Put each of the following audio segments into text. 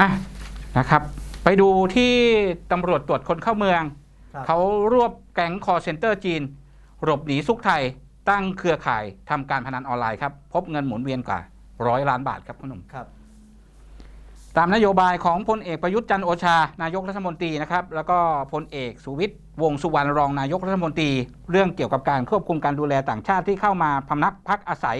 อะนะครับ ไปดูที่ตำรวจตรวจคนเข้าเมือง ครับ เขารวบแก๊งคอร์เซนเตอร์จีน หลบหนีซุกไทย ตั้งเครือข่ายทำการพนันออนไลน์ครับ พบเงินหมุนเวียนกว่าร้อยล้านบาทครับคุณหนุ่ม ครับ ตามนโยบายของพลเอกประยุทธ์จันทร์โอชา นายกรัฐมนตรีนะครับ แล้วก็พลเอกสุวิทย์วงษ์สุวรรณรองนายกรัฐมนตรี เรื่องเกี่ยวกับการควบคุมการดูแลต่างชาติที่เข้ามาพำนักพักอาศัย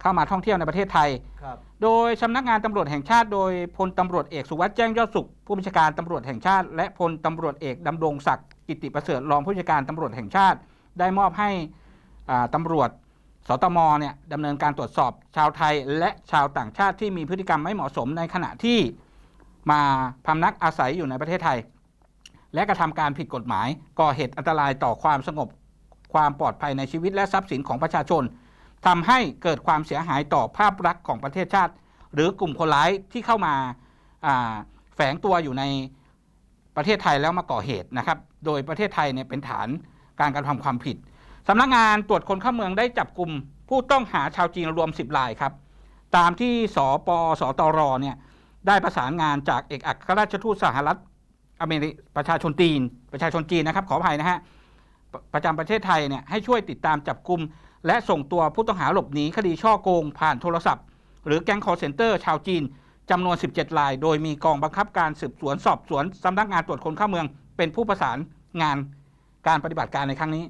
เข้ามาท่องเที่ยวในประเทศไทย ครับ โดยสำนักงานตำรวจแห่งชาติโดยพลตำรวจเอกสุวัสด์แจ้งยอดสุข ผู้บัญชาการตำรวจแห่งชาติ และพลตำรวจเอกดำรงศักดิ์กิติประเสริฐรองผู้บัญชาการตำรวจแห่งชาติ ได้มอบให้อ่าตำรวจสตมเนี่ยดำเนินการตรวจสอบชาวไทย และชาวต่างชาติที่มีพฤติกรรมไม่เหมาะสมในขณะที่มาพำนักอาศัยอยู่ในประเทศไทย และกระทำการผิดกฎหมายก่อเหตุอันตรายต่อความสงบความปลอดภัยในชีวิตและทรัพย์สินของประชาชน ทำให้เกิดความเสียหายต่อภาพลักษณ์ของประเทศชาติ หรือกลุ่มคนร้ายที่เข้ามาาแฝงตัวอยู่ในประเทศไทยแล้วมาก่อเหตุนะครับ โดยประเทศไทยเนี่ยเป็นฐานการกระทำความผิดสำนักงานตรวจคนเข้าเมืองได้จับกลุ่มผู้ต้องหาชาวจีนรวม 10รายครับ ตามที่สปสตรเนี่ยได้ประสานงานจากเอกอัครราชทูตสหรัฐอเมริกประชาชนจีน ประชาชนจีนนะครับขออภัยนะฮะปประจำประเทศไทยเนี่ยให้ช่วยติดตามจับกลุ่ม และส่งตัวผู้ต้องหาหลบหนีคดีช่อโกงผ่านโทรศัพท์ หรือแก๊งคอร์เซนเตอร์ชาวจีนจำนวน 17 ราย โดยมีกองบังคับการสืบสวนสอบสวนสำนักงานตรวจคนเข้าเมือง เป็นผู้ประสานงานการปฏิบัติการในครั้งนี้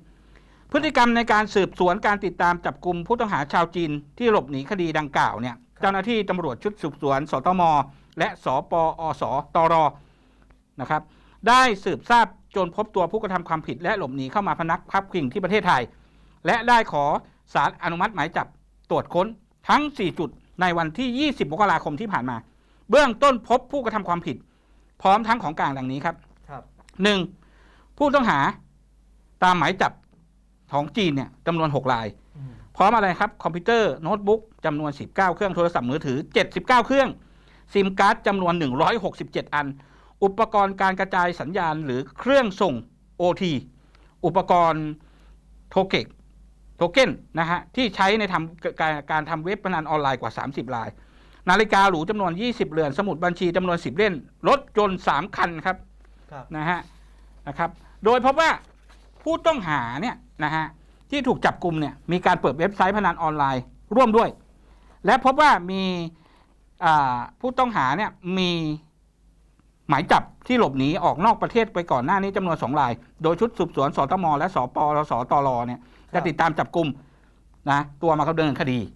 พฤติกรรมในการสืบสวนการติดตามจับกลุ่มผู้ต้องหาชาวจีนที่หลบหนีคดีดังกล่าวเนี่ยเจ้าหน้าที่ตำรวจชุดสืบสวนสตม และสปอสตรนะครับได้สืบทราบจนพบตัวผู้กระทำความผิดและหลบหนีเข้ามาพนักพักพิงที่ประเทศไทย และได้ขอสารอนุมัติหมายจับตรวจค้นทั้ง 4 จุดในวันที่ 20 มกราคมที่ผ่านมา เบื้องต้นพบผู้กระทำความผิด พร้อมทั้งของกลางดังนี้ครับครับหนึ่งผู้ต้องหาตามหมายจับของจีนเนี่ยจำนวน 6 รายอืมพร้อมอะไรครับ คอมพิวเตอร์โน้ตบุ๊กจำนวน 19 เครื่องโทรศัพท์มือถือ 79 เครื่อง ซิมการ์ดจำนวน 167 อัน อุปกรณ์การกระจายสัญญาณหรือเครื่องส่ง OT อุปกรณ์โทเกก โทเก้นนะฮะที่ใช้ในทำการการทำเว็บพนันออนไลน์กว่า 30 ราย นาฬิกาหรูจำนวน 20 เรือน สมุดบัญชีจำนวน 10 เล่มรถยนต์3คันครับครับนะฮะนะครับโดยพบว่าผู้ต้องหาเนี่ยนะฮะที่ถูกจับกลุ่มเนี่ยมีการเปิดเว็บไซต์พนันออนไลน์ร่วมด้วย และพบว่ามีอ่าผู้ต้องหาเนี่ยมี หมายจับที่หลบหนีออกนอกประเทศไปก่อนหน้านี้จำนวนสองราย โดยชุดสืบสวนสตมและสปสตรเนี่ยจะติดตามจับกลุ่มนะตัวมาดำเนินคดี